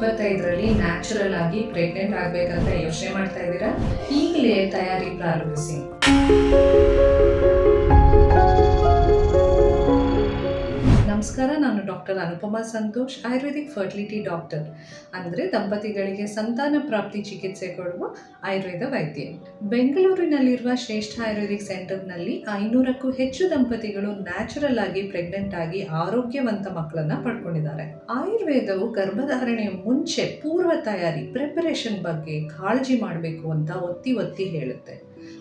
ಇಪ್ಪತ್ತೈದರಲ್ಲಿ natural ಆಗಿ pregnant ಆಗಬೇಕಂತ ಯೋಚನೆ ಮಾಡ್ತಾ ಇದ್ದೀರಾ? ಈಗಲೇ ತಯಾರಿ ಪ್ರಾರಂಭಿಸಿ. Doctor Anupama Santosh, ayurvedic fertility doctor. ಅಂದರೆ ದಂಪತಿಗಳಿಗೆ ಸಂತಾನ ಪ್ರಾಪ್ತಿ ಚಿಕಿತ್ಸೆ ಕೊಡುವ ಆಯುರ್ವೇದ ವೈದ್ಯೆ. ಬೆಂಗಳೂರಿನಲ್ಲಿರುವ ಶ್ರೇಷ್ಠ ಆಯುರ್ವೇದಿಕ್ ಸೆಂಟರ್ನಲ್ಲಿ ಐನೂರಕ್ಕೂ ಹೆಚ್ಚು ದಂಪತಿಗಳು ನ್ಯಾಚುರಲ್ ಆಗಿ ಪ್ರೆಗ್ನೆಂಟ್ ಆಗಿ ಆರೋಗ್ಯವಂತ ಮಕ್ಕಳನ್ನ ಪಡ್ಕೊಂಡಿದ್ದಾರೆ. ಆಯುರ್ವೇದವು ಗರ್ಭಧಾರಣೆಯ ಮುಂಚೆ ಪೂರ್ವ ತಯಾರಿ, ಪ್ರಿಪರೇಷನ್ ಬಗ್ಗೆ ಕಾಳಜಿ ಮಾಡಬೇಕು ಅಂತ ಒತ್ತಿ ಒತ್ತಿ ಹೇಳುತ್ತೆ.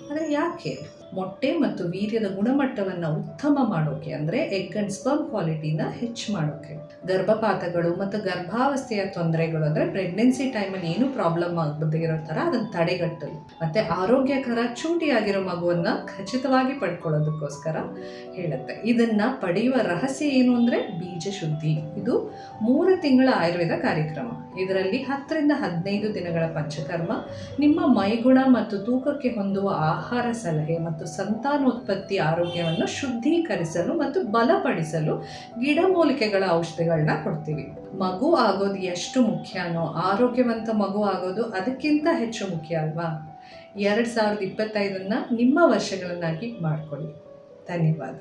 ಆದರೆ ಯಾಕೆ? ಮೊಟ್ಟೆ ಮತ್ತು ವೀರ್ಯದ ಗುಣಮಟ್ಟವನ್ನು ಉತ್ತಮ ಮಾಡೋಕೆ, ಅಂದರೆ ಎಗ್ ಅಂಡ್ ಸ್ಪರ್ಮ್ ಕ್ವಾಲಿಟಿನ ಹೆಚ್ಚು ಮಾಡೋಕೆ. ಗರ್ಭಪಾತಗಳು ಮತ್ತು ಗರ್ಭಾವಸ್ಥೆಯ ತೊಂದರೆಗಳು, ಅಂದರೆ ಪ್ರೆಗ್ನೆನ್ಸಿ ಟೈಮಲ್ಲಿ ಏನು ಪ್ರಾಬ್ಲಮ್ ಆಗದೇ ಇರೋ ಥರ ಅದನ್ನು ತಡೆಗಟ್ಟಲು. ಮತ್ತು ಆರೋಗ್ಯಕರ, ಚೂಟಿಯಾಗಿರೋ ಮಗುವನ್ನು ಖಚಿತವಾಗಿ ಪಡ್ಕೊಳ್ಳೋದಕ್ಕೋಸ್ಕರ ಹೇಳುತ್ತೆ. ಇದನ್ನು ಪಡೆಯುವ ರಹಸ್ಯ ಏನು ಅಂದರೆ ಬೀಜ ಶುದ್ಧಿ. ಇದು ಮೂರು ತಿಂಗಳ ಆಯುರ್ವೇದ ಕಾರ್ಯಕ್ರಮ. ಇದರಲ್ಲಿ ಹತ್ತರಿಂದ ಹದಿನೈದು ದಿನಗಳ ಪಂಚಕರ್ಮ. ನಿಮ್ಮ ಮೈಗುಣ ಮತ್ತು ತೂಕಕ್ಕೆ ಹೊಂದುವ ಆಹಾರ ಸಲಹೆ ಮತ್ತು ಸಂತಾನೋತ್ಪತ್ತಿ ಆರೋಗ್ಯವನ್ನು ಶುದ್ಧೀಕರಿಸಲು ಮತ್ತು ಬಲಪಡಿಸಲು ಗಿಡಮೂಲಿಕೆಗಳ ಔಷಧಿಗಳನ್ನ ಕೊಡ್ತೀವಿ. ಮಗು ಆಗೋದು ಎಷ್ಟು ಮುಖ್ಯನೋ, ಆರೋಗ್ಯವಂತ ಮಗು ಆಗೋದು ಅದಕ್ಕಿಂತ ಹೆಚ್ಚು ಮುಖ್ಯ ಅಲ್ವಾ? ಎರಡು ಸಾವಿರದ ಇಪ್ಪತ್ತೈದನ್ನು ನಿಮ್ಮ ವರ್ಷಗಳನ್ನಾಗಿ ಮಾಡಿಕೊಳ್ಳಿ. ಧನ್ಯವಾದ.